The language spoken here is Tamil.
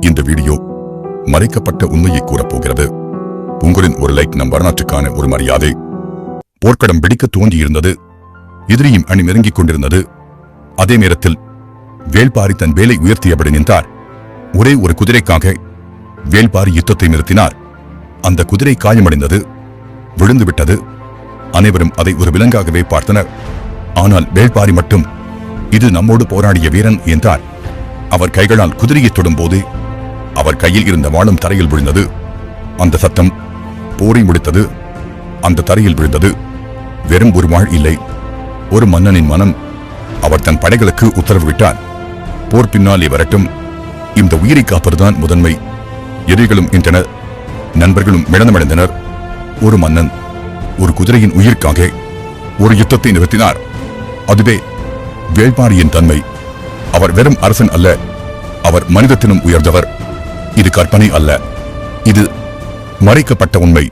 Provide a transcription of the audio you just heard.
இந்த வீடியோ மறைக்கப்பட்ட உண்மையை கூறப்போகிறது உங்களின் ஒரு லைக் நம் வரலாற்றுக்கான ஒரு மரியாதை. போர்க்கடம் பிடிக்க தோன்றியிருந்தது எதிரியும் அணி நெருங்கிக் கொண்டிருந்தது. அதே நேரத்தில் வேள்பாரி தன் வேலை உயர்த்தியபடி நின்றார். ஒரே ஒரு குதிரைக்காக வேள்பாரி யுத்தத்தை நிறுத்தினார். அந்த குதிரை காயமடைந்தது விழுந்துவிட்டது. அனைவரும் அதை ஒரு விலங்காகவே பார்த்தனர். ஆனால் வேள்பாரி மட்டும் இது நம்மோடு போராடிய வீரன் என்றார். அவர் கைகளால் குதிரையை தொடும்போது அவர் கையில் இருந்த வாழும் தரையில் விழுந்தது. அந்த சத்தம் போரை முடித்தது. அந்த தரையில் விழுந்தது. வெறும் ஒரு வாழ் இல்லை. ஒரு மன்னனின் மனம் அவர் தன் படைகளுக்கு உத்தரவிட்டார் போர் பின்னாலே வரட்டும். இந்த உயிரை காப்பதுதான் முதன்மை. எதிரிகளும் என்றனர் நண்பர்களும் மிளந்தமடைந்தனர் ஒரு மன்னன் ஒரு குதிரையின் உயிருக்காக ஒரு யுத்தத்தை நிறுத்தினார். அதுவே வேள்பாரியின் தன்மை. அவர் வெறும் அரசன் அல்ல. அவர் மனிதத்தினும் உயர்ந்தவர். இது கற்பனை அல்ல. இது மறைக்கப்பட்ட உண்மை.